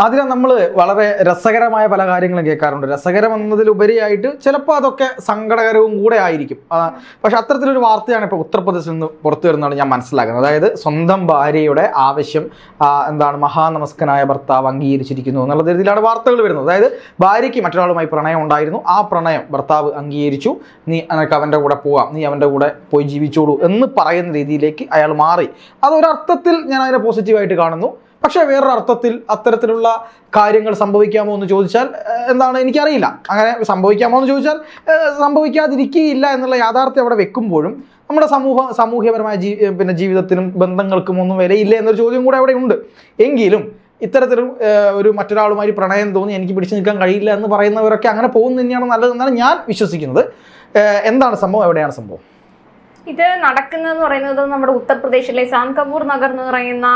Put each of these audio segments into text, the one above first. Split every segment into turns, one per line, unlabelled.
ആദ്യം നമ്മൾ വളരെ രസകരമായ പല കാര്യങ്ങളും കേൾക്കാറുണ്ട്. രസകരം എന്നതിലുപരിയായിട്ട് ചിലപ്പോൾ അതൊക്കെ സങ്കടകരവും കൂടെ ആയിരിക്കും. പക്ഷെ അത്തരത്തിലൊരു വാർത്തയാണ് ഇപ്പോൾ ഉത്തർപ്രദേശിൽ നിന്ന് പുറത്തു വരുന്നതാണ് ഞാൻ മനസ്സിലാക്കുന്നത്. അതായത് സ്വന്തം ഭാര്യയുടെ ആവശ്യം എന്താണ് മഹാനമസ്കനായ ഭർത്താവ് അംഗീകരിച്ചിരിക്കുന്നു എന്നുള്ള രീതിയിലാണ് വാർത്തകൾ വരുന്നത്. അതായത് ഭാര്യയ്ക്ക് മറ്റൊരാളുമായി പ്രണയം ഉണ്ടായിരുന്നു. ആ പ്രണയം ഭർത്താവ് അംഗീകരിച്ചു. നീ നിനക്ക് അവന്റെ കൂടെ പോവാം. നീ അവന്റെ കൂടെ പോയി ജീവിച്ചോളൂ എന്ന് പറയുന്ന രീതിയിലേക്ക് അയാൾ മാറി. അതൊരർത്ഥത്തിൽ ഞാൻ അതിനെ പോസിറ്റീവായിട്ട് കാണുന്നു. പക്ഷേ വേറൊരു അർത്ഥത്തിൽ അത്തരത്തിലുള്ള കാര്യങ്ങൾ സംഭവിക്കാമോ എന്ന് ചോദിച്ചാൽ എന്താണ് എനിക്കറിയില്ല. അങ്ങനെ സംഭവിക്കാമോ എന്ന് ചോദിച്ചാൽ സംഭവിക്കാതിരിക്കുകയില്ല എന്നുള്ള യാഥാർത്ഥ്യം അവിടെ വെക്കുമ്പോഴും നമ്മുടെ സമൂഹ സാമൂഹ്യപരമായ ജീ പിന്നെ ജീവിതത്തിനും ബന്ധങ്ങൾക്കും ഒന്നും വിലയില്ല എന്നൊരു ചോദ്യം കൂടെ അവിടെ ഉണ്ട്. എങ്കിലും ഇത്തരത്തിലും ഒരു മറ്റൊരാളുമായി പ്രണയം തോന്നി എനിക്ക് പിടിച്ചു നിൽക്കാൻ കഴിയില്ല എന്ന് പറയുന്നവരൊക്കെ അങ്ങനെ പോകുന്നതന്നെയാണ് നല്ലതെന്നാണ് ഞാൻ വിശ്വസിക്കുന്നത്. എന്താണ് സംഭവം? എവിടെയാണ് സംഭവം?
ഇത് നടക്കുന്നതെന്ന് പറയുന്നത് നമ്മുടെ ഉത്തർപ്രദേശിലെ സാൻകപൂർ നഗർ എന്ന് പറയുന്ന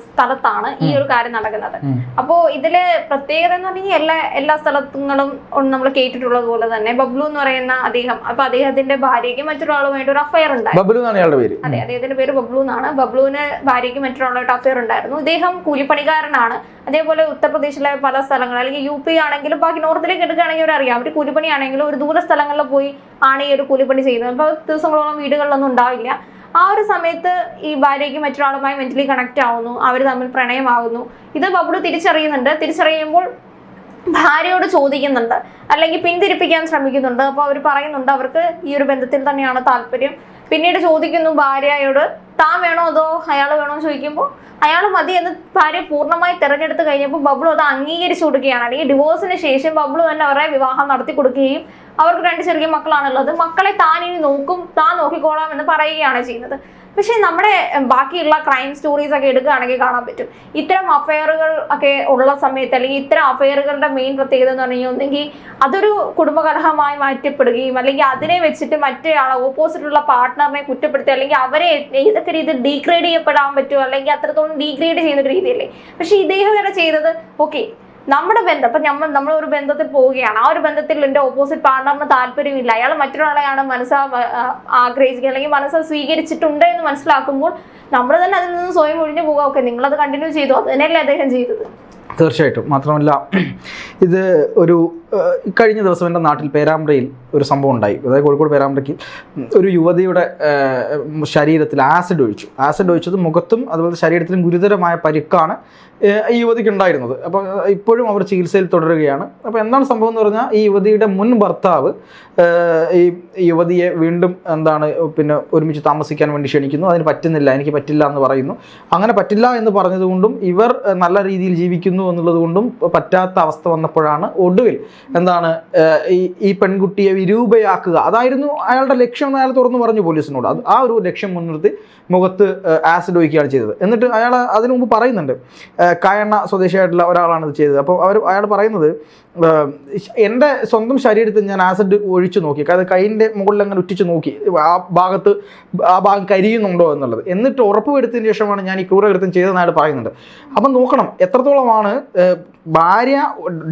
സ്ഥലത്താണ് ഈ ഒരു കാര്യം നടക്കുന്നത്. അപ്പോ ഇതിൽ പ്രത്യേകത എന്ന് പറഞ്ഞാൽ എല്ലാ എല്ലാ സ്ഥലങ്ങളും നമ്മൾ കേട്ടിട്ടുള്ളത് പോലെ തന്നെ ബബ്ലു എന്ന് പറയുന്ന അദ്ദേഹം അപ്പൊ അദ്ദേഹത്തിന്റെ ഭാര്യയ്ക്ക് മറ്റൊരാളുമായിട്ട് ഒരു അഫയർ
ഉണ്ടായിരുന്നു പേര്.
അതെ അദ്ദേഹത്തിന്റെ പേര് ബബ്ലു എന്നാണ്. ബബ്ലുവിന് ഭാര്യയ്ക്ക് മറ്റൊരാളുമായിട്ട് അഫയർ ഉണ്ടായിരുന്നു. ഇദ്ദേഹം കൂലിപ്പണിക്കാരനാണ്. അതേപോലെ ഉത്തർപ്രദേശിലെ പല സ്ഥലങ്ങൾ അല്ലെങ്കിൽ യു പി ആണെങ്കിലും ബാക്കി നോർത്തിലേക്ക് എടുക്കുകയാണെങ്കിൽ അവർ അറിയാം അവർ കൂലിപ്പണിയാണെങ്കിലും ഒരു ദൂര സ്ഥലങ്ങളിൽ പോയി ആണ് ഈ ഒരു കൂലിപ്പണി ചെയ്യുന്നത്. അപ്പോൾ ദിവസങ്ങളോളം വീടുകളിലൊന്നും ഉണ്ടാവില്ല. ആ ഒരു സമയത്ത് ഈ ഭാര്യയ്ക്ക് മറ്റൊരാളുമായി മെന്റലി കണക്ട് ആവുന്നു. അവർ തമ്മിൽ പ്രണയമാകുന്നു ഇത് ബബ്ലു തിരിച്ചറിയുന്നുണ്ട്. തിരിച്ചറിയുമ്പോൾ ഭാര്യയോട് ചോദിക്കുന്നുണ്ട്. അല്ലെങ്കിൽ പിന്തിരിപ്പിക്കാൻ ശ്രമിക്കുന്നുണ്ട്. അപ്പോൾ അവർ പറയുന്നുണ്ട് അവർക്ക് ഈ ഒരു ബന്ധത്തിൽ തന്നെയാണ് താല്പര്യം. പിന്നീട് ചോദിക്കുന്നു ഭാര്യയോട് താൻ വേണോ അതോ അയാൾ വേണോ? എന്ന് ചോദിക്കുമ്പോൾ അയാൾ മതി എന്ന് ഭാര്യ പൂർണമായി തിരഞ്ഞെടുത്ത് കഴിഞ്ഞപ്പോൾ ബബ്ലു അത് അംഗീകരിച്ചു കൊടുക്കുകയാണ്. അല്ലെങ്കിൽ ഡിവോഴ്സിന് ശേഷം ബബ്ലു തന്നെ അവരുടെ വിവാഹം നടത്തി കൊടുക്കുകയും അവർക്ക് രണ്ട് ചെറിയ മക്കളാണുള്ളത്. മക്കളെ താൻ ഇനി നോക്കും താൻ നോക്കിക്കോളാം എന്ന് പറയുകയാണ് ചെയ്യുന്നത്. പക്ഷേ നമ്മുടെ ബാക്കിയുള്ള ക്രൈം സ്റ്റോറീസ് ഒക്കെ എടുക്കുകയാണെങ്കിൽ കാണാൻ പറ്റും. ഇത്തരം അഫയറുകൾ ഒക്കെ ഉള്ള സമയത്ത് അല്ലെങ്കിൽ ഇത്തരം അഫയറുകളുടെ മെയിൻ പ്രത്യേകത എന്ന് പറഞ്ഞു ഒന്നെങ്കിൽ അതൊരു കുടുംബകലഹമായി മാറ്റപ്പെടുകയും അല്ലെങ്കിൽ അതിനെ വെച്ചിട്ട് ഓപ്പോസിറ്റ് ഓപ്പോസിറ്റുള്ള പാർട്ട്ണറിനെ കുറ്റപ്പെടുത്തി അല്ലെങ്കിൽ അവരെ ഏതൊക്കെ രീതിയിൽ ഡീഗ്രേഡ് ചെയ്യപ്പെടാൻ പറ്റുമോ അല്ലെങ്കിൽ അത്രത്തോളം ഡീഗ്രേഡ് ചെയ്യുന്ന ഒരു രീതിയല്ലേ. പക്ഷേ ഇദ്ദേഹം ഇവിടെ ചെയ്തത് ഓക്കെ നമ്മുടെ ബന്ധം ഇപ്പൊ നമ്മൾ നമ്മൾ ഒരു ബന്ധത്തിൽ പോവുകയാണ്. ആ ഒരു ബന്ധത്തിൽ എന്റെ ഓപ്പോസിറ്റ് പാർട്ണറിന് താല്പര്യമില്ല. അയാൾ മറ്റൊരാളെയാണ് മനസ്സാ ആഗ്രഹിക്കുക അല്ലെങ്കിൽ മനസ്സ് സ്വീകരിച്ചിട്ടുണ്ട് എന്ന് മനസ്സിലാക്കുമ്പോൾ നമ്മൾ തന്നെ അതിൽ നിന്ന് സ്വയം ഒഴിഞ്ഞു പോകാം ഓക്കെ അത് കണ്ടിന്യൂ ചെയ്തു? അത് തന്നെയല്ലേ അദ്ദേഹം ചെയ്തത്.
തീർച്ചയായിട്ടും. മാത്രമല്ല ഇത് ഒരു കഴിഞ്ഞ ദിവസം എന്റെ നാട്ടിൽ പേരാമ്പ്രയിൽ ഒരു സംഭവം ഉണ്ടായി. അതായത് കോഴിക്കോട് പേരാമ്പ്രയ്ക്ക് ഒരു യുവതിയുടെ ശരീരത്തിൽ ആസിഡ് ഒഴിച്ചു. ആസിഡ് ഒഴിച്ചത് മുഖത്തും അതുപോലെ ശരീരത്തിലും ഗുരുതരമായ പരിക്കാണ് ഈ യുവതിക്ക് ഉണ്ടായിരുന്നത്. അപ്പോൾ ഇപ്പോഴും അവർ ചികിത്സയിൽ തുടരുകയാണ്. അപ്പോൾ എന്താണ് സംഭവം എന്ന് പറഞ്ഞാൽ ഈ യുവതിയുടെ മുൻ ഭർത്താവ് ഈ യുവതിയെ വീണ്ടും എന്താണ് പിന്നെ ഒരുമിച്ച് താമസിക്കാൻ വേണ്ടി ക്ഷണിക്കുന്നു. അതിന് പറ്റുന്നില്ല എനിക്ക് പറ്റില്ല എന്ന് പറയുന്നു. അങ്ങനെ പറ്റില്ല എന്ന് പറഞ്ഞതുകൊണ്ടും ഇവർ നല്ല രീതിയിൽ ജീവിക്കുന്നു എന്നുള്ളതുകൊണ്ടും പറ്റാത്ത അവസ്ഥ വന്നപ്പോഴാണ് ഒടുവിൽ എന്താണ് ഈ ഈ പെൺകുട്ടിയെ വിരൂപയാക്കുക. അതായിരുന്നു അയാളുടെ ലക്ഷ്യം എന്ന് അയാൾ തുറന്നു പറഞ്ഞു പോലീസിനോട്. അത് ആ ഒരു ലക്ഷ്യം മുൻനിർത്തി മുഖത്ത് ആസിഡ് ഒഴിക്കുകയാണ് ചെയ്തത്. എന്നിട്ട് അയാൾ അതിനു മുമ്പ് പറയുന്നുണ്ട് കായണ്ണ സ്വദേശിയായിട്ടുള്ള ഒരാളാണ് ഇത് ചെയ്തത്. അപ്പോൾ അവർ അയാൾ പറയുന്നത് എന്റെ സ്വന്തം ശരീരത്തിൽ ഞാൻ ആസിഡ് ഒഴിച്ചു നോക്കി. അതായത് കൈയിന്റെ മുകളിൽ അങ്ങനെ ഉറ്റിച്ച് നോക്കി. ആ ഭാഗത്ത് ആ ഭാഗം കരിയുന്നുണ്ടോ എന്നുള്ളത്. എന്നിട്ട് ഉറപ്പ് വരുത്തിയതിന് ശേഷമാണ് ഞാൻ ഈ ക്രൂരകൃത്യം ചെയ്തതെന്നായിട്ട് പറയുന്നത്. അപ്പം നോക്കണം എത്രത്തോളമാണ് ഭാര്യ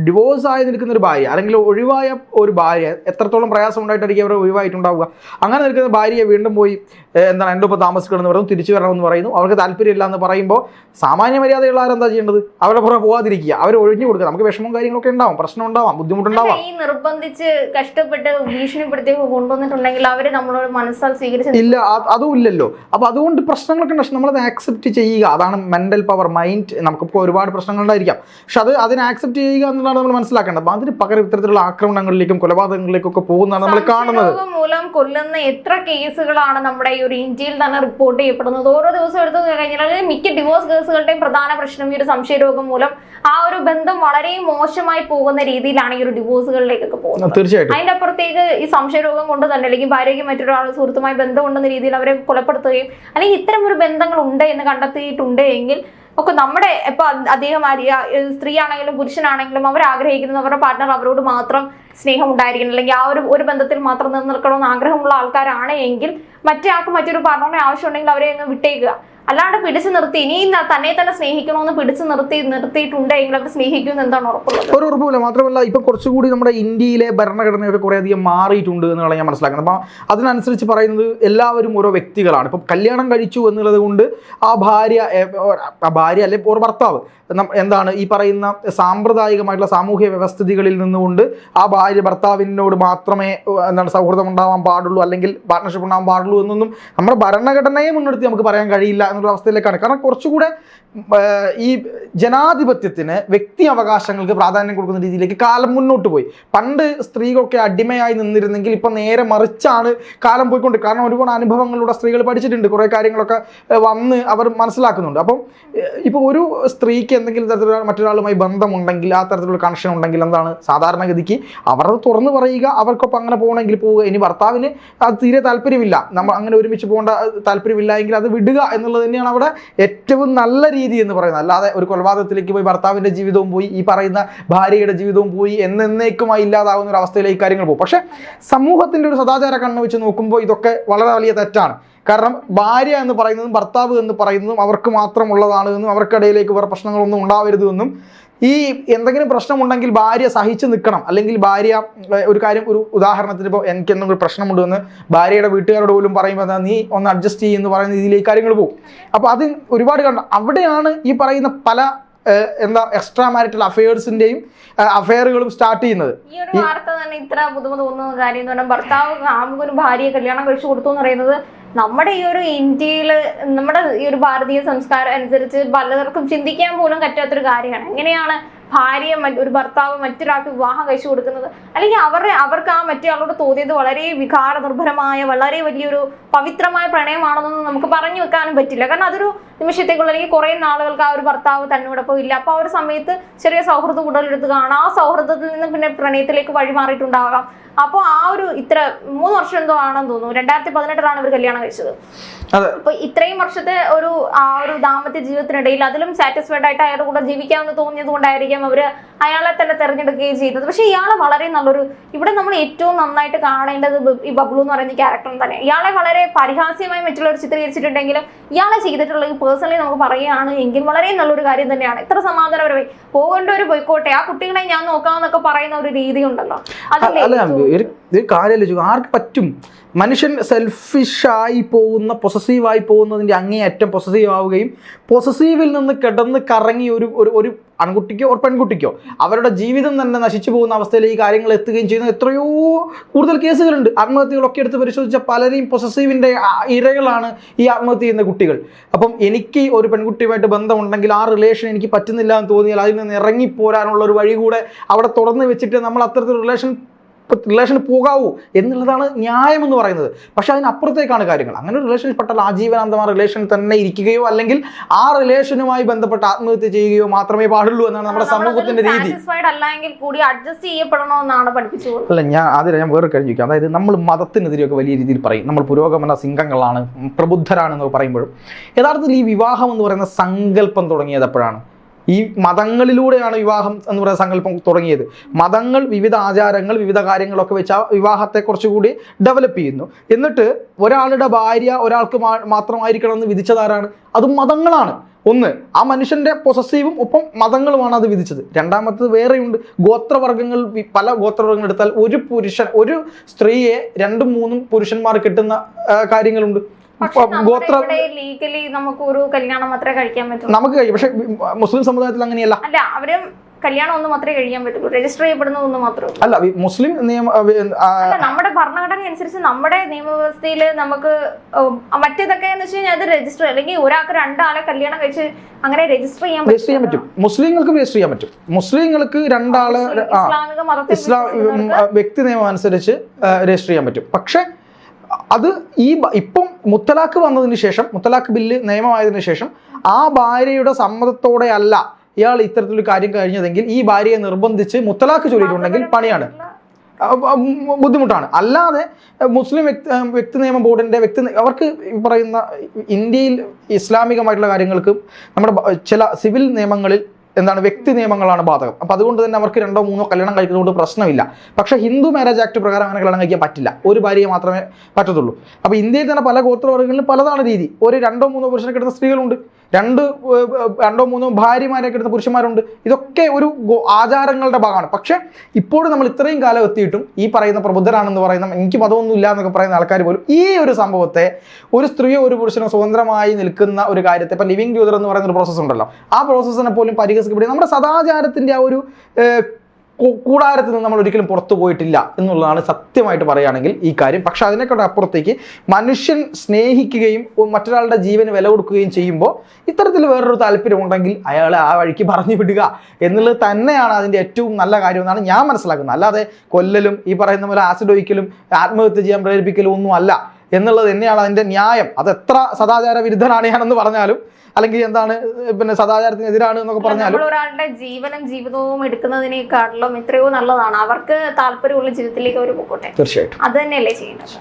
ഡിവോഴ്സ് ആയി നിൽക്കുന്ന ഒരു ഭാര്യ അല്ലെങ്കിൽ ഒഴിവായ ഒരു ഭാര്യ എത്രത്തോളം പ്രയാസം ഉണ്ടായിട്ടായിരിക്കും അവർ ഒഴിവായിട്ടുണ്ടാവുക. അങ്ങനെ നിൽക്കുന്ന ഭാര്യയെ വീണ്ടും പോയി എന്താണ് എന്റെ ഒപ്പം താമസിക്കണമെന്ന് പറയുന്നു തിരിച്ചു വരണമെന്ന് പറയുന്നു. അവർക്ക് താല്പര്യമില്ല എന്ന് പറയുമ്പോൾ സാമാന്യ മര്യാദയുള്ളവരെന്താ ചെയ്യേണ്ടത്? അവരുടെ പുറമെ പോകാതിരിക്കുക. അവർ ഒഴിഞ്ഞു കൊടുക്കുക. നമുക്ക് വിഷമവും കാര്യങ്ങളൊക്കെ ഉണ്ടാവും. പ്രശ്നം ഉണ്ടാവാം ബുദ്ധിമുട്ടുണ്ടാവാം
ഈ നിർബന്ധിച്ച് കഷ്ടപ്പെട്ട് ഭീഷണിപ്പെടുത്തി കൊണ്ടുവന്നിട്ടുണ്ടെങ്കിൽ അവർ നമ്മളോട് മനസ്സാൽ സ്വീകരിച്ചു
ഇല്ല അതും ഇല്ലല്ലോ. അപ്പൊ അതുകൊണ്ട് പ്രശ്നങ്ങളൊക്കെ ഉണ്ട്. പക്ഷെ നമ്മളത് ആക്സെപ്റ്റ് ചെയ്യുക അതാണ് മെന്റൽ പവർ മൈൻഡ് നമുക്കിപ്പോൾ ഒരുപാട് പ്രശ്നങ്ങളുണ്ടായിരിക്കാം. പക്ഷെ അത് അതിനെ ആക്സെപ്റ്റ് ചെയ്യുക എന്നുള്ളതാണ് നമ്മൾ മനസ്സിലാക്കേണ്ടത്. അപ്പൊ അതിന് പകരം ഇത്തരത്തിലുള്ള ആക്രമണങ്ങളിലേക്കും കൊലപാതകങ്ങളിലേക്കും ഒക്കെ പോകുന്നതാണ് നമ്മൾ കാണുന്നത്.
മൂലം കൊല്ലുന്ന എത്ര കേസുകളാണ് നമ്മുടെ ഈ ഒരു ഇന്ത്യയിൽ തന്നെ റിപ്പോർട്ട് ചെയ്യപ്പെടുന്നത്? ഓരോ ദിവസം എടുത്തു കഴിഞ്ഞാൽ മിക്ക ഡിവോഴ്സ് കേസുകളുടെയും പ്രധാന പ്രശ്നം ഈ ഒരു സംശയരോഗം മൂലം ആ ഒരു ബന്ധം വളരെ മോശമായി പോകുന്ന രീതിയിലാണ് ഈ ഒരു ഡിവോഴ്സുകളിലേക്കൊക്കെ പോകുന്നത്. അതിന്റെ അപ്പുറത്തേക്ക് ഈ സംശയരോഗം കൊണ്ട് തന്നെ അല്ലെങ്കിൽ ഭാര്യയ്ക്ക് മറ്റൊരാൾ സുഹൃത്തുമായി ബന്ധമുണ്ടെന്ന രീതിയിൽ അവരെ കൊലപ്പെടുത്തുകയും അല്ലെങ്കിൽ ഇത്തരം ഒരു ബന്ധങ്ങൾ ഉണ്ട് എന്ന് കണ്ടെത്തിയിട്ടുണ്ട് എങ്കിൽ ഒക്കെ നമ്മുടെ ഇപ്പൊ അദ്ദേഹം സ്ത്രീ ആണെങ്കിലും പുരുഷനാണെങ്കിലും അവർ ആഗ്രഹിക്കുന്നത് അവരുടെ പാർട്ട്ണർ അവരോട് മാത്രം സ്നേഹം ഉണ്ടായിരിക്കണം അല്ലെങ്കിൽ ആ ഒരു ഒരു ബന്ധത്തിൽ മാത്രം നിലനിൽക്കണമെന്ന് ആഗ്രഹമുള്ള ആൾക്കാരാണ് എങ്കിൽ മറ്റേ ആൾക്ക് മറ്റൊരു പാർട്ണറിനെ ആവശ്യമുണ്ടെങ്കിൽ അവരെ അങ്ങ് വിട്ടേക്കുക. അല്ലാണ്ട് പിടിച്ചു നിർത്തി ഇനി തന്നെ തന്നെ സ്നേഹിക്കണമെന്ന് പിടിച്ചു നിർത്തി നിർത്തിയിട്ടുണ്ടെങ്കിൽ അവർ സ്നേഹിക്കുമെന്ന് എന്താണ് ഉറപ്പുള്ളത്?
ഒരു ഉറപ്പുമില്ല മാത്രമല്ല ഇപ്പൊ കുറച്ചുകൂടി നമ്മുടെ ഇന്ത്യയിലെ ഭരണഘടനയൊക്കെ കുറെ അധികം മാറിയിട്ടുണ്ട് എന്നുള്ള ഞാൻ മനസ്സിലാക്കുന്നത്. അപ്പം അതിനനുസരിച്ച് പറയുന്നത് എല്ലാവരും ഓരോ വ്യക്തികളാണ്. ഇപ്പം കല്യാണം കഴിച്ചു എന്നുള്ളത് കൊണ്ട് ആ ഭാര്യ ആ ഭാര്യ അല്ലെ ഒരു ഭർത്താവ് എന്താണ് ഈ പറയുന്ന സാമ്പ്രദായികമായിട്ടുള്ള സാമൂഹ്യ വ്യവസ്ഥിതികളിൽ നിന്നുകൊണ്ട് ആ ഭാര്യ ഭർത്താവിനോട് മാത്രമേ എന്താണ് സൗഹൃദം ഉണ്ടാവാൻ പാടുള്ളൂ അല്ലെങ്കിൽ പാർട്ട്ണർഷിപ്പ് ഉണ്ടാവാൻ പാടുള്ളൂ എന്നൊന്നും നമ്മുടെ ഭരണഘടനയെ മുൻനിർത്തി നമുക്ക് പറയാൻ കഴിയില്ല എന്നുള്ള അവസ്ഥയിലേക്കാണ്. കാരണം കുറച്ചുകൂടെ ഈ ജനാധിപത്യത്തിന് വ്യക്തി അവകാശങ്ങൾക്ക് പ്രാധാന്യം കൊടുക്കുന്ന രീതിയിലേക്ക് കാലം മുന്നോട്ട് പോയി. പണ്ട് സ്ത്രീകളൊക്കെ അടിമയായി നിന്നിരുന്നെങ്കിൽ ഇപ്പം നേരെ മറിച്ചാണ് കാലം പോയിക്കൊണ്ട്. കാരണം ഒരുപാട് അനുഭവങ്ങളിലൂടെ സ്ത്രീകൾ പഠിച്ചിട്ടുണ്ട്. കുറേ കാര്യങ്ങളൊക്കെ വന്ന് അവർ മനസ്സിലാക്കുന്നുണ്ട്. അപ്പം ഇപ്പോൾ ഒരു സ്ത്രീക്ക് എന്തെങ്കിലും തരത്തിലുള്ള മറ്റൊരാളുമായി ബന്ധമുണ്ടെങ്കിൽ ആ തരത്തിലുള്ള കണക്ഷൻ ഉണ്ടെങ്കിൽ എന്താണ് സാധാരണഗതിക്ക് അവർ തുറന്ന് പറയുക അവർക്കൊപ്പം അങ്ങനെ പോകണമെങ്കിൽ പോവുക. ഇനി ഭർത്താവിന് അത് തീരെ താല്പര്യമില്ല. നമ്മൾ അങ്ങനെ ഒരുമിച്ച് പോകേണ്ട താല്പര്യമില്ല എങ്കിൽ അത് വിടുക എന്നുള്ളത് തന്നെയാണ് അവിടെ ഏറ്റവും നല്ല രീതി എന്ന് പറയുന്നത്. അല്ലാതെ ഒരു കൊലപാതകത്തിലേക്ക് പോയി ഭർത്താവിന്റെ ജീവിതവും പോയി ഈ പറയുന്ന ഭാര്യയുടെ ജീവിതവും പോയി എന്നേക്കുമായി ഇല്ലാതാവുന്ന ഒരു അവസ്ഥയിലേക്ക് കാര്യങ്ങൾ പോകും. പക്ഷേ സമൂഹത്തിന്റെ ഒരു സദാചാര കണ്ണ് വെച്ച് നോക്കുമ്പോൾ ഇതൊക്കെ വളരെ വലിയ തെറ്റാണ്. കാരണം ഭാര്യ എന്ന് പറയുന്നതും ഭർത്താവ് എന്ന് പറയുന്നതും അവർക്ക് മാത്രമുള്ളതാണ് എന്നും അവർക്കിടയിലേക്ക് വേറെ പ്രശ്നങ്ങളൊന്നും ഉണ്ടാവരുതെന്നും ഈ എന്തെങ്കിലും പ്രശ്നമുണ്ടെങ്കിൽ ഭാര്യ സഹിച്ചു നിൽക്കണം. അല്ലെങ്കിൽ ഭാര്യ ഒരു കാര്യം ഒരു ഉദാഹരണത്തിന് ഇപ്പോൾ എനിക്ക് എന്തെങ്കിലും പ്രശ്നമുണ്ട് എന്ന് ഭാര്യയുടെ വീട്ടുകാരോട് പോലും പറയുമ്പോൾ നീ ഒന്ന് അഡ്ജസ്റ്റ് ചെയ്യുമെന്ന് പറയുന്ന രീതിയിലേക്ക് കാര്യങ്ങൾ പോകും. അപ്പോൾ അത് ഒരുപാട് കണ്ട അവിടെയാണ് ഈ പറയുന്ന പല എന്താ എക്സ്ട്രാ മാരിറ്റൽ അഫയേഴ്സിന്റെയും അഫയറുകളും സ്റ്റാർട്ട് ചെയ്യുന്നത്.
ഈ ഒരു വാർത്ത തന്നെ ഇത്ര പുതുമ തോന്നുന്ന കാര്യം ഭർത്താവ് കാമുകനും ഭാര്യയെ കല്യാണം കഴിച്ചു കൊടുത്തു എന്ന് പറയുന്നത് നമ്മുടെ ഈ ഒരു ഇന്ത്യയിൽ നമ്മുടെ ഈ ഒരു ഭാരതീയ സംസ്കാരം അനുസരിച്ച് പലർക്കും ചിന്തിക്കാൻ പോലും പറ്റാത്തൊരു കാര്യമാണ്. എങ്ങനെയാണ് ഭാര്യ മറ്റ് ഒരു ഭർത്താവ് മറ്റൊരാൾക്ക് വിവാഹം കഴിച്ചു കൊടുക്കുന്നത് അല്ലെങ്കിൽ അവരുടെ അവർക്ക് ആ മറ്റൊരാളോട് തോന്നിയത് വളരെ വികാര നിർഭരമായ വളരെ വലിയൊരു പവിത്രമായ പ്രണയമാണെന്നൊന്നും നമുക്ക് പറഞ്ഞു വെക്കാനും പറ്റില്ല. കാരണം അതൊരു നിമിഷത്തേക്കുള്ള അല്ലെങ്കിൽ കുറെ നാളുകൾക്ക് ആ ഒരു ഭർത്താവ് തന്നോടൊപ്പം ഇല്ല. അപ്പോൾ ആ ഒരു സമയത്ത് ചെറിയ സൗഹൃദം ഉടലെടുത്ത് കാണാം. ആ സൗഹൃദത്തിൽ നിന്ന് പിന്നെ പ്രണയത്തിലേക്ക് വഴിമാറിയിട്ടുണ്ടാകാം. അപ്പോൾ ആ ഒരു ഇത്ര മൂന്ന് വർഷം എന്തോ ആണെന്ന് തോന്നുന്നു. രണ്ടായിരത്തി പതിനെട്ടിലാണ് ഇവർ കല്യാണം കഴിച്ചത്. അപ്പൊ ഇത്രയും വർഷത്തെ ഒരു ആ ഒരു ദാമ്പത്യ ജീവിതത്തിനിടയിൽ അതിലും സാറ്റിസ്ഫൈഡ് ആയിട്ട് അയാളുടെ കൂടെ ജീവിക്കാമെന്ന് തോന്നിയത് കൊണ്ടായിരിക്കും അവർ അയാളെ തന്നെ തെരഞ്ഞെടുക്കുകയും ചെയ്യുന്നത്. പക്ഷെ ഇയാൾ വളരെ നല്ലൊരു ഇവിടെ നമ്മൾ ഏറ്റവും നന്നായിട്ട് കാണേണ്ടത് ഈ ബബ്ലു എന്ന് പറയുന്ന ക്യാരക്ടർ തന്നെ ഇയാളെ വളരെ പരിഹാസ്യമായി മറ്റുള്ളവർ ചിത്രീകരിച്ചിട്ടുണ്ടെങ്കിലും ഇയാളെ ചെയ്തിട്ടുള്ള പേഴ്സണലി നമുക്ക് പറയുകയാണ് എങ്കിൽ വളരെ നല്ലൊരു കാര്യം തന്നെയാണ്. ഇത്ര സമാധാനപരമായി പോകേണ്ടവർ പോയിക്കോട്ടെ ആ കുട്ടികളെ ഞാൻ നോക്കാമെന്നൊക്കെ പറയുന്ന ഒരു രീതി ഉണ്ടല്ലോ അതില്ലേ
അല്ല കാര്യം ആർക്ക് പറ്റും? മനുഷ്യൻ സെൽഫിഷായി പോകുന്ന പൊസസീവായി പോകുന്നതിന്റെ അങ്ങേയറ്റം പൊസസീവ് ആവുകയും പൊസസീവിൽ നിന്ന് കിടന്ന് കറങ്ങി ഒരു ഒരു ഒരു ആൺകുട്ടിക്കോ ഒരു പെൺകുട്ടിക്കോ അവരുടെ ജീവിതം തന്നെ നശിച്ചു പോകുന്ന അവസ്ഥയിൽ ഈ കാര്യങ്ങൾ എത്തുകയും ചെയ്യുന്ന. എത്രയോ കൂടുതൽ കേസുകളുണ്ട്. ആത്മഹത്യകളൊക്കെ എടുത്ത് പരിശോധിച്ച പലരെയും പൊസസീവിന്റെ ഇരകളാണ് ഈ ആത്മഹത്യ ചെയ്യുന്ന കുട്ടികൾ. അപ്പം എനിക്ക് ഒരു പെൺകുട്ടിയുമായിട്ട് ബന്ധമുണ്ടെങ്കിൽ ആ റിലേഷൻ എനിക്ക് പറ്റുന്നില്ല എന്ന് തോന്നിയാൽ അതിൽ നിന്ന് ഇറങ്ങിപ്പോരാനുള്ള ഒരു വഴി കൂടെ അവിടെ തുറന്ന് വെച്ചിട്ട് നമ്മൾ അത്തരത്തിൽ റിലേഷൻ റിലേഷന് പോകാവൂ എന്നുള്ളതാണ് ന്യായം എന്ന് പറയുന്നത്. പക്ഷെ അതിനപ്പുറത്തേക്കാണ് കാര്യങ്ങൾ. അങ്ങനെ ഒരു റിലേഷൻ പെട്ടാൽ ആജീവനാന്തമായ റിലേഷൻ തന്നെ ഇരിക്കുകയോ അല്ലെങ്കിൽ ആ റിലേഷനുമായി ബന്ധപ്പെട്ട് ആത്മഹത്യ ചെയ്യുകയോ മാത്രമേ പാടുള്ളൂ എന്നാണ് നമ്മുടെ സമൂഹത്തിന്റെ രീതി.
കൂടി അഡ്ജസ്റ്റ് ചെയ്യപ്പെടണമെന്നാണ്
അല്ല ഞാൻ അതിൽ ഞാൻ വേറെ കഴിഞ്ഞു ചോദിക്കാം. അതായത് നമ്മൾ മതത്തിനെതിരെയൊക്കെ വലിയ രീതിയിൽ പറയും. നമ്മൾ പുരോഗമന സിംഗങ്ങളാണ് പ്രബുദ്ധരാണെന്ന് പറയുമ്പോഴും. യഥാർത്ഥത്തിൽ ഈ വിവാഹം എന്ന് പറയുന്ന സങ്കല്പം തുടങ്ങിയത് എപ്പോഴാണ്? ഈ മതങ്ങളിലൂടെയാണ് വിവാഹം എന്ന് പറയുന്ന സങ്കല്പം തുടങ്ങിയത്. മതങ്ങൾ വിവിധ ആചാരങ്ങൾ വിവിധ കാര്യങ്ങളൊക്കെ വെച്ച് ആ വിവാഹത്തെ കുറച്ചുകൂടി ഡെവലപ്പ് ചെയ്യുന്നു. എന്നിട്ട് ഒരാളുടെ ഭാര്യ ഒരാൾക്ക് മാത്രമായിരിക്കണം എന്ന് വിധിച്ചതാരാണ്? അതും മതങ്ങളാണ്. ഒന്ന് ആ മനുഷ്യന്റെ പൊസസീവും ഒപ്പം മതങ്ങളുമാണ് അത് വിധിച്ചത്. രണ്ടാമത്തത് വേറെയുണ്ട്. ഗോത്രവർഗങ്ങൾ പല ഗോത്രവർഗങ്ങൾ എടുത്താൽ ഒരു പുരുഷൻ ഒരു സ്ത്രീയെ രണ്ടും മൂന്നും പുരുഷന്മാർ കിട്ടുന്ന കാര്യങ്ങളുണ്ട്. ഗോത്ര
ലീഗലി നമുക്ക് ഒരു കല്യാണം മാത്രമേ കഴിക്കാൻ പറ്റൂ.
നമുക്ക് കഴിയും. പക്ഷെ മുസ്ലിം സമുദായത്തിൽ അങ്ങനെയല്ല.
അല്ല അവരും കല്യാണം ഒന്ന് മാത്രമേ കഴിക്കാൻ പറ്റുള്ളൂ. രജിസ്റ്റർ ചെയ്യപ്പെടുന്ന ഒന്ന് മാത്രമേ
അല്ല മുസ്ലിം നിയമ
നമ്മുടെ ഭരണഘടന അനുസരിച്ച് നമ്മുടെ നിയമവ്യവസ്ഥയിൽ നമുക്ക് മറ്റേതൊക്കെ എന്ന് വെച്ച് കഴിഞ്ഞാൽ അത് രജിസ്റ്റർ അല്ലെങ്കിൽ ഒരാൾക്ക് രണ്ടാളെ കല്യാണം കഴിച്ച് അങ്ങനെ രജിസ്റ്റർ ചെയ്യാൻ
രജിസ്റ്റർ ചെയ്യാൻ പറ്റും. മുസ്ലിങ്ങൾക്ക് രജിസ്റ്റർ ചെയ്യാൻ പറ്റും. മുസ്ലിങ്ങൾക്ക്
രണ്ടാൾ
ഇസ്ലാം വ്യക്തി നിയമം അനുസരിച്ച് രജിസ്റ്റർ ചെയ്യാൻ പറ്റും. പക്ഷെ അത് ഈ ഇപ്പം മുത്തലാഖ് വന്നതിന് ശേഷം മുത്തലാഖ് ബില്ല് നിയമമായതിനു ശേഷം ആ ഭാര്യയുടെ സമ്മതത്തോടെ അല്ല ഇയാൾ ഇത്തരത്തിലൊരു കാര്യം കഴിഞ്ഞതെങ്കിൽ ഈ ഭാര്യയെ നിർബന്ധിച്ച് മുത്തലാഖ് ചൊല്ലിയിട്ടുണ്ടെങ്കിൽ പണിയാണ്. ബുദ്ധിമുട്ടാണ്. അല്ലാതെ മുസ്ലിം വ്യക്തി വ്യക്തി നിയമ ബോർഡിന്റെ വ്യക്തി അവർക്ക് പറയുന്ന ഇന്ത്യയിൽ ഇസ്ലാമികമായിട്ടുള്ള കാര്യങ്ങൾക്ക് നമ്മുടെ ചില സിവിൽ നിയമങ്ങളിൽ എന്താണ് വ്യക്തി നിയമങ്ങളാണ് ബാധകം. അപ്പം അതുകൊണ്ട് തന്നെ അവർക്ക് രണ്ടോ മൂന്നോ കല്യാണം കഴിക്കുന്നതുകൊണ്ട് പ്രശ്നമില്ല. പക്ഷേ ഹിന്ദു മാരേജ് ആക്ട് പ്രകാരം അങ്ങനെ കല്യാണം കഴിക്കാൻ പറ്റില്ല. ഒരു ഭാര്യയെ മാത്രമേ പറ്റത്തുള്ളൂ. അപ്പോൾ ഇന്ത്യയിൽ തന്നെ പല ഗോത്രവർഗങ്ങളിലും പലതാണ് രീതി. ഒരു രണ്ടോ മൂന്നോ പുരുഷനെ കിട്ടുന്ന സ്ത്രീകളുണ്ട്. രണ്ട് രണ്ടോ മൂന്നോ ഭാര്യമാരൊക്കെ എടുത്ത പുരുഷന്മാരുണ്ട്. ഇതൊക്കെ ഒരു ആചാരങ്ങളുടെ ഭാഗമാണ്. പക്ഷേ ഇപ്പോഴും നമ്മൾ ഇത്രയും കാലം എത്തിയിട്ടും ഈ പറയുന്ന പ്രബുദ്ധരാണെന്ന് പറയുന്ന എനിക്ക് മതമൊന്നും ഇല്ല എന്നൊക്കെ പറയുന്ന ആൾക്കാർ പോലും ഈ ഒരു സംഭവത്തെ ഒരു സ്ത്രീയോ ഒരു പുരുഷനോ സ്വതന്ത്രമായി നിൽക്കുന്ന ഒരു കാര്യത്തെ ഇപ്പം ലിവിങ് ട്യൂതർ എന്ന് പറയുന്ന ഒരു പ്രോസസ്സ് ഉണ്ടല്ലോ. ആ പ്രോസസ്സിനെ പോലും പരിഹസിക്കപ്പെടുക നമ്മുടെ സദാചാരത്തിന്റെ ആ ഒരു കൂടാരത്തിൽ നിന്ന് നമ്മൾ ഒരിക്കലും പുറത്തു പോയിട്ടില്ല എന്നുള്ളതാണ് സത്യമായിട്ട് പറയുകയാണെങ്കിൽ ഈ കാര്യം. പക്ഷെ അതിനേക്കാൾ അപ്പുറത്തേക്ക് മനുഷ്യൻ സ്നേഹിക്കുകയും മറ്റൊരാളുടെ ജീവന് വില കൊടുക്കുകയും ചെയ്യുമ്പോൾ ഇത്തരത്തിൽ വേറൊരു താല്പര്യമുണ്ടെങ്കിൽ അയാളെ ആ വഴിക്ക് പറഞ്ഞു വിടുക എന്നുള്ളത് തന്നെയാണ് അതിന്റെ ഏറ്റവും നല്ല കാര്യമെന്നാണ് ഞാൻ മനസ്സിലാക്കുന്നത്. അല്ലാതെ കൊല്ലലും ഈ പറയുന്ന പോലെ ആസിഡ് ഒഴിക്കലും ആത്മഹത്യ ചെയ്യാൻ പ്രേരിപ്പിക്കലും ഒന്നും അല്ല. എന്നുള്ളത് തന്നെയാണ് അതിന്റെ ന്യായം. അത് എത്ര സദാചാര വിരുദ്ധനാണ് ഞാനെന്ന് പറഞ്ഞാലും അല്ലെങ്കിൽ എന്താണ് പിന്നെ സദാചാരത്തിനെതിരാണ് എന്നൊക്കെ പറഞ്ഞാലും.
ഒരാളുടെ ജീവനും ജീവിതവും എടുക്കുന്നതിനേക്കാട്ടിലും എത്രയോ നല്ലതാണ്. അവർക്ക് താല്പര്യമുള്ള ജീവിതത്തിലേക്ക് അവർ പോകട്ടെ.
തീർച്ചയായിട്ടും.
അത് തന്നെയല്ലേ ചെയ്യുന്നത്